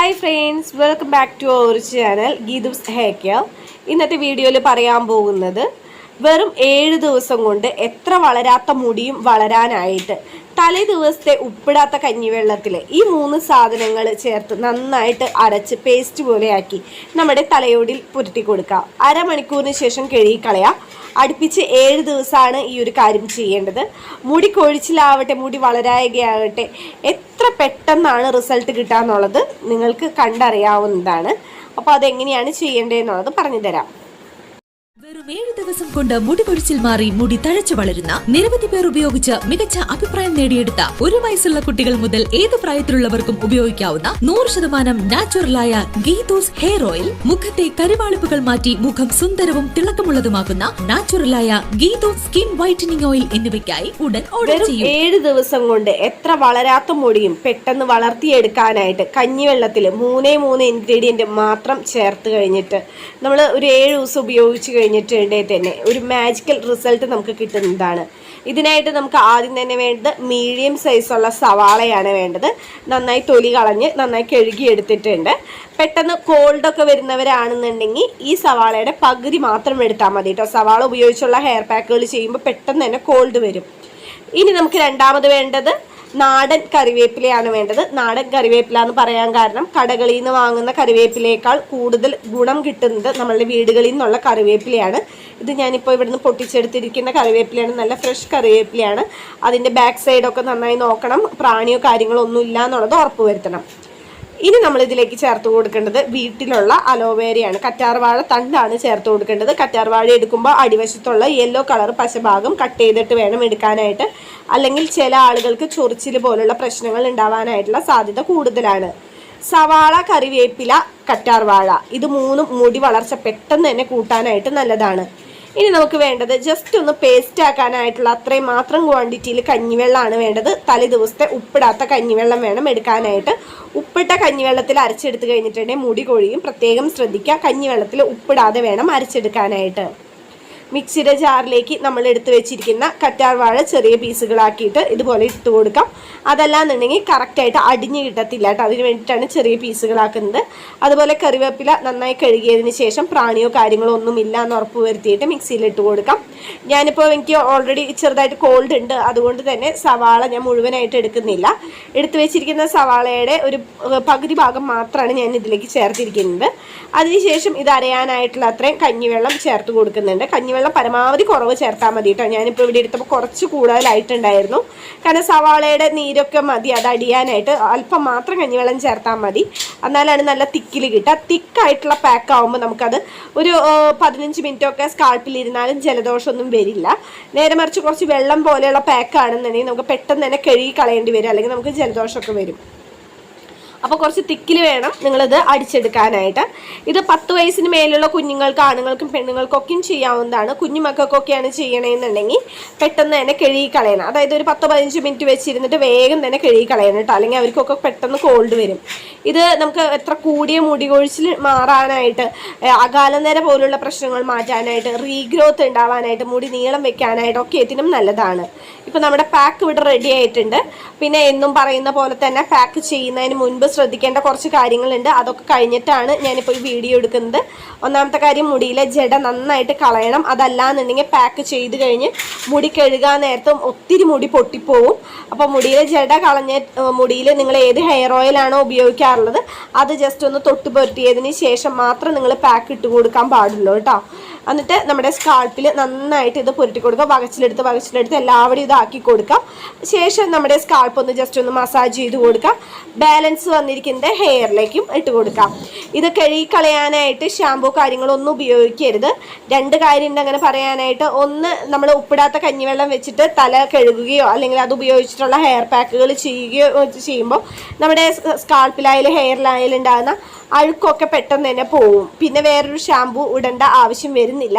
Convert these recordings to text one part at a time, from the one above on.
Hi friends welcome back to our channel Geethu's hair ഇന്നത്തെ വീഡിയോയിൽ പറയാൻ പോകുന്നത് വെറും ഏഴ് ദിവസം കൊണ്ട് എത്ര വളരാത്ത മുടിയും വളരാനായിട്ട് തലേ ദിവസത്തെ ഉപ്പിടാത്ത കഞ്ഞിവെള്ളത്തിൽ ഈ മൂന്ന് സാധനങ്ങൾ ചേർത്ത് നന്നായിട്ട് അരച്ച് പേസ്റ്റ് പോലെയാക്കി നമ്മുടെ തലയോടിൽ പുരട്ടി കൊടുക്കുക അരമണിക്കൂറിന് ശേഷം കഴുകിക്കളയാം. അടുപ്പിച്ച് ഏഴ് ദിവസമാണ് ഈ ഒരു കാര്യം ചെയ്യേണ്ടത്. മുടി കൊഴിച്ചിലാവട്ടെ മുടി വളരായകയാകട്ടെ എത്ര പെട്ടെന്നാണ് റിസൾട്ട് കിട്ടുക നിങ്ങൾക്ക് കണ്ടറിയാവുന്നതാണ്. അപ്പോൾ അതെങ്ങനെയാണ് ചെയ്യേണ്ടതെന്നുള്ളത് പറഞ്ഞു തരാം വെറും ഏഴ് ദിവസം കൊണ്ട് മുടി കൊഴിച്ചിൽ മാറി മുടി തഴച്ചു വളരുന്ന നിരവധി പേർ ഉപയോഗിച്ച് മികച്ച അഭിപ്രായം നേടിയെടുത്ത ഒരു വയസ്സുള്ള കുട്ടികൾ മുതൽ ഏത് പ്രായത്തിലുള്ളവർക്കും ഉപയോഗിക്കാവുന്ന നൂറ് ശതമാനം നാച്ചുറലായ ഗീതോസ് ഹെയർ ഓയിൽ മുഖത്തെ കരുവാളിപ്പുകൾ മാറ്റി മുഖം സുന്ദരവും തിളക്കമുള്ളതുമാക്കുന്ന നാച്ചുറലായ ഗീതോസ് സ്കിൻ വൈറ്റനിങ് ഓയിൽ എന്നിവയ്ക്കായി ഉടൻ ഓർഡർ ചെയ്യും. ഏഴ് ദിവസം കൊണ്ട് എത്ര വളരാത്ത മുടിയും പെട്ടെന്ന് വളർത്തിയെടുക്കാനായിട്ട് കഞ്ഞിവെള്ളത്തിൽ മൂന്നേ മൂന്ന് ഇൻഗ്രീഡിയന്റ് മാത്രം ചേർത്ത് കഴിഞ്ഞിട്ട് നമ്മൾ ഒരു ഏഴ് ദിവസം ഉപയോഗിച്ച് കഴിഞ്ഞിട്ടുണ്ടെങ്കിൽ തന്നെ. ഒരു മാജിക്കൽ റിസൾട്ട് നമുക്ക് കിട്ടുന്നതാണ്. ഇതിനായിട്ട് നമുക്ക് ആദ്യം തന്നെ വേണ്ടത് മീഡിയം സൈസുള്ള സവാളയാണ് വേണ്ടത്. നന്നായി തൊലി കളഞ്ഞ് നന്നായി കഴുകി എടുത്തിട്ടുണ്ട്. പെട്ടെന്ന് കോൾഡൊക്കെ വരുന്നവരാണെന്നുണ്ടെങ്കിൽ ഈ സവാളയുടെ പകുതി മാത്രം എടുത്താൽ മതി കേട്ടോ സവാള ഉപയോഗിച്ചുള്ള ഹെയർ പാക്കുകൾ ചെയ്യുമ്പോൾ പെട്ടെന്ന് തന്നെ കോൾഡ് വരും. ഇനി നമുക്ക് രണ്ടാമത് വേണ്ടത് നാടൻ കറിവേപ്പിലയാണ് വേണ്ടത്. നാടൻ കറിവേപ്പില എന്ന് പറയാൻ കാരണം കടകളിൽ നിന്ന് വാങ്ങുന്ന കറിവേപ്പിലേക്കാൾ കൂടുതൽ ഗുണം കിട്ടുന്നത് നമ്മളുടെ വീടുകളിൽ നിന്നുള്ള കറിവേപ്പിലയാണ്. ഇത് ഞാനിപ്പോൾ ഇവിടുന്ന് പൊട്ടിച്ചെടുത്തിരിക്കുന്ന കറിവേപ്പിലയാണ്. നല്ല ഫ്രഷ് കറിവേപ്പിലയാണ്. അതിന്റെ ബാക്ക് സൈഡൊക്കെ നന്നായി നോക്കണം. പ്രാണിയോ കാര്യങ്ങളോ ഒന്നും ഇല്ല എന്നുള്ളത് ഉറപ്പ് വരുത്തണം ഇനി നമ്മൾ ഇതിലേക്ക് ചേർത്ത് കൊടുക്കേണ്ടത് വീട്ടിലുള്ള അലോവേരയാണ്. കറ്റാർവാഴ തണ്ടാണ് ചേർത്ത് കൊടുക്കേണ്ടത്. കറ്റാർവാഴ എടുക്കുമ്പോൾ അടിവശത്തുള്ള യെല്ലോ കളർ പശഭാഗം കട്ട് ചെയ്തിട്ട് വേണം എടുക്കാനായിട്ട്. അല്ലെങ്കിൽ ചില ആളുകൾക്ക് ചൊറിച്ചിൽ പോലുള്ള പ്രശ്നങ്ങൾ ഉണ്ടാവാനായിട്ടുള്ള സാധ്യത കൂടുതലാണ്. സവാള കറിവേപ്പില കറ്റാർവാഴ. ഇത് മൂന്നും മുടി വളർച്ച പെട്ടെന്ന് തന്നെ കൂട്ടാനായിട്ട് നല്ലതാണ്. ഇനി നമുക്ക് വേണ്ടത് ജസ്റ്റ് ഒന്ന് പേസ്റ്റ് ആക്കാനായിട്ടുള്ള അത്രയും മാത്രം ക്വാണ്ടിറ്റിയിൽ കഞ്ഞിവെള്ളമാണ് വേണ്ടത്. തലേ ദിവസത്തെ ഉപ്പിടാത്ത കഞ്ഞിവെള്ളം വേണം എടുക്കാനായിട്ട്. ഉപ്പിട്ട കഞ്ഞിവെള്ളത്തിൽ അരച്ചെടുത്ത് കഴിഞ്ഞിട്ടുണ്ടെങ്കിൽ മുടി കൊഴിയും. പ്രത്യേകം ശ്രദ്ധിക്കുക. കഞ്ഞിവെള്ളത്തിൽ ഉപ്പിടാതെ വേണം അരച്ചെടുക്കാനായിട്ട്. മിക്സിയുടെ ജാറിലേക്ക് നമ്മൾ എടുത്തു വെച്ചിരിക്കുന്ന കറ്റാർവാഴ ചെറിയ പീസുകളാക്കിയിട്ട് ഇതുപോലെ ഇട്ട് കൊടുക്കാം. അതല്ലാന്നുണ്ടെങ്കിൽ കറക്റ്റായിട്ട് അടിഞ്ഞ് കിട്ടത്തില്ല കേട്ടോ. അതിന് വേണ്ടിയിട്ടാണ് ചെറിയ പീസുകളാക്കുന്നത്. അതുപോലെ കറിവേപ്പില നന്നായി കഴുകിയതിന് ശേഷം പ്രാണിയോ കാര്യങ്ങളോ ഒന്നുമില്ല എന്ന് ഉറപ്പ് വരുത്തിയിട്ട് മിക്സിയിൽ ഇട്ട് കൊടുക്കാം. ഞാനിപ്പോൾ എനിക്ക് ഓൾറെഡി ചെറുതായിട്ട് കോൾഡ് ഉണ്ട്. അതുകൊണ്ട് തന്നെ സവാള ഞാൻ മുഴുവനായിട്ട് എടുക്കുന്നില്ല. എടുത്തു വെച്ചിരിക്കുന്ന സവാളയുടെ ഒരു പകുതി ഭാഗം മാത്രമാണ് ഞാൻ ഇതിലേക്ക് ചേർത്തിരിക്കുന്നത്. അതിനുശേഷം ഇത് അരയാനായിട്ടുള്ള അത്രയും കഞ്ഞിവെള്ളം ചേർത്ത് കൊടുക്കുന്നുണ്ട്. കഞ്ഞിവെള്ളം പരമാവധി കുറവ് ചേർത്താൽ മതി കേട്ടോ ഞാനിപ്പോൾ ഇവിടെ എടുത്തപ്പോൾ കുറച്ച് കൂടുതലായിട്ടുണ്ടായിരുന്നു. കാരണം സവാളയുടെ നീരൊക്കെ മതി അത് അടിയാനായിട്ട് അല്പം മാത്രം കഞ്ഞിവെള്ളം ചേർത്താൽ മതി. എന്നാലാണ് നല്ല തിക്കിൽ കിട്ടുക. തിക്കായിട്ടുള്ള പാക്ക് ആകുമ്പോൾ നമുക്കത് ഒരു പതിനഞ്ച് മിനിറ്റൊക്കെ സ്കാൾപ്പിലിരുന്നാലും സ്കാൾപ്പിൽ ജലദോഷമൊന്നും വരില്ല. നേരെ മറിച്ച് കുറച്ച് വെള്ളം പോലെയുള്ള പാക്കാണെന്നുണ്ടെങ്കിൽ നമുക്ക് പെട്ടെന്ന് തന്നെ കഴുകി കളയേണ്ടി വരും. അല്ലെങ്കിൽ നമുക്ക് ജലദോഷമൊക്കെ വരും. അപ്പോൾ കുറച്ച് തിക്കിൽ വേണം നിങ്ങളിത് അടിച്ചെടുക്കാനായിട്ട്. ഇത് പത്ത് വയസ്സിന് മേലുള്ള കുഞ്ഞുങ്ങൾക്ക് ആണുങ്ങൾക്കും പെണ്ണുങ്ങൾക്കൊക്കെയും ചെയ്യാവുന്നതാണ്. കുഞ്ഞു മക്കൾക്കൊക്കെയാണ് ചെയ്യണമെന്നുണ്ടെങ്കിൽ പെട്ടെന്ന് തന്നെ കഴുകി കളയണം. അതായത് ഒരു പത്തോ പതിനഞ്ച് മിനിറ്റ് വെച്ചിരുന്നിട്ട് വേഗം തന്നെ കഴുകി കളയണം കേട്ടോ. അല്ലെങ്കിൽ അവർക്കൊക്കെ പെട്ടെന്ന് കോൾഡ് വരും. ഇത് നമുക്ക് എത്ര കൂടിയ മുടി കൊഴിച്ചിൽ മാറാനായിട്ട് അകാലനര പോലുള്ള പ്രശ്നങ്ങൾ മാറ്റാനായിട്ട് റീഗ്രോത്ത് ഉണ്ടാവാനായിട്ട് മുടി നീളം വെക്കാനായിട്ട് ഒക്കെ ഇതിനും നല്ലതാണ്. ഇപ്പം നമ്മുടെ പാക്ക് ഇവിടെ റെഡി ആയിട്ടുണ്ട്. പിന്നെ എന്നും പറയുന്ന പോലെ തന്നെ പാക്ക് ചെയ്യുന്നതിന് മുൻപ് ശ്രദ്ധിക്കേണ്ട കുറച്ച് കാര്യങ്ങളുണ്ട്. അതൊക്കെ കഴിഞ്ഞിട്ടാണ് ഞാനിപ്പോൾ ഈ വീഡിയോ എടുക്കുന്നത്. ഒന്നാമത്തെ കാര്യം മുടിയിലെ ജട നന്നായിട്ട് കളയണം. അതല്ലാന്നുണ്ടെങ്കിൽ പാക്ക് ചെയ്ത് കഴിഞ്ഞ് മുടി കഴുകാൻ നേരത്തും ഒത്തിരി മുടി പൊട്ടിപ്പോവും. അപ്പോൾ മുടിയിലെ ജട കളഞ്ഞ മുടിയിൽ നിങ്ങൾ ഏത് ഹെയർ ഓയിലാണോ ഉപയോഗിക്കാറുള്ളത് അത് ജസ്റ്റ് ഒന്ന് തൊട്ട് പുരട്ടിയതിന് ശേഷം മാത്രം നിങ്ങൾ പാക്ക് ഇട്ട് കൊടുക്കാൻ പാടുള്ളൂ കേട്ടോ. എന്നിട്ട് നമ്മുടെ സ്കാൾപ്പിൽ നന്നായിട്ട് ഇത് പുരട്ടി കൊടുക്കുക. വകച്ചിലെടുത്ത് വകച്ചിലെടുത്ത് എല്ലാവരും ഇതാക്കി കൊടുക്കാം. ശേഷം നമ്മുടെ സ്കാൾപ്പ് ഒന്ന് ജസ്റ്റ് ഒന്ന് മസാജ് ചെയ്ത് കൊടുക്കാം. ബാലൻസ് വന്നിരിക്കുന്നത് ഹെയറിലേക്കും ഇട്ട് കൊടുക്കാം. ഇത് കഴുകി കളയാനായിട്ട് ഷാമ്പൂ കാര്യങ്ങളൊന്നും ഉപയോഗിക്കരുത്. രണ്ട് കാര്യമുണ്ട് അങ്ങനെ പറയാനായിട്ട്. ഒന്ന് നമ്മൾ ഉപ്പിടാത്ത കഞ്ഞിവെള്ളം വെച്ചിട്ട് തല കഴുകുകയോ അല്ലെങ്കിൽ അത് ഉപയോഗിച്ചിട്ടുള്ള ഹെയർ പാക്കുകൾ ചെയ്യുകയോ ചെയ്യുമ്പോൾ നമ്മുടെ സ്കാൾപ്പിലായാലും ഹെയറിലായാലും ഉണ്ടാകുന്ന അഴുക്കൊക്കെ പെട്ടെന്ന് തന്നെ പോവും. പിന്നെ വേറൊരു ഷാമ്പു ഇടേണ്ട ആവശ്യം വരുന്നില്ല.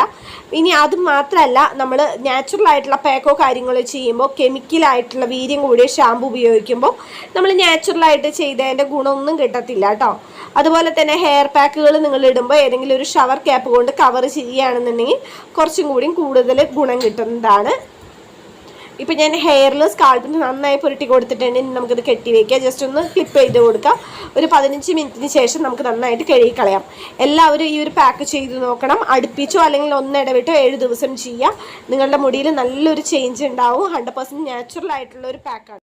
ഇനി അത് മാത്രമല്ല നമ്മൾ നാച്ചുറൽ ആയിട്ടുള്ള പാക്കോ കാര്യങ്ങളോ ചെയ്യുമ്പോൾ കെമിക്കലായിട്ടുള്ള വീര്യം കൂടിയ ഷാമ്പു ഉപയോഗിക്കുമ്പോൾ നമ്മൾ നാച്ചുറലായിട്ട് ചെയ്തതിന്റെ ഗുണമൊന്നും കിട്ടത്തില്ല കേട്ടോ. അതുപോലെ തന്നെ ഹെയർ പാക്കുകൾ നിങ്ങൾ ഇടുമ്പോൾ ഏതെങ്കിലും ഒരു ഷവർ ക്യാപ്പ് കൊണ്ട് കവർ ചെയ്യുകയാണെന്നുണ്ടെങ്കിൽ കുറച്ചും കൂടി കൂടുതൽ ഗുണം കിട്ടുന്നതാണ്. ഇപ്പം ഞാൻ ഹെയറിൽ സ്കാൾപ്പിന് നന്നായി പുരട്ടി കൊടുത്തിട്ടുണ്ട് ഇനി നമുക്കിത് കെട്ടി വയ്ക്കുക ജസ്റ്റ് ഒന്ന് ക്ലിപ്പ് ചെയ്ത് കൊടുക്കാം. ഒരു പതിനഞ്ച് മിനിറ്റിന് ശേഷം നമുക്ക് നന്നായിട്ട് കഴുകി കളയാം. എല്ലാവരും ഈ ഒരു പാക്ക് ചെയ്ത് നോക്കണം. അടുപ്പിച്ചോ അല്ലെങ്കിൽ ഒന്നിടവിട്ടോ ഏഴ് ദിവസം ചെയ്യാം. നിങ്ങളുടെ മുടിയിൽ നല്ലൊരു ചേഞ്ച് ഉണ്ടാവും. ഹൺഡ്രഡ് പെർസെന്റ് നാച്ചുറൽ ആയിട്ടുള്ള ഒരു പാക്കാണ്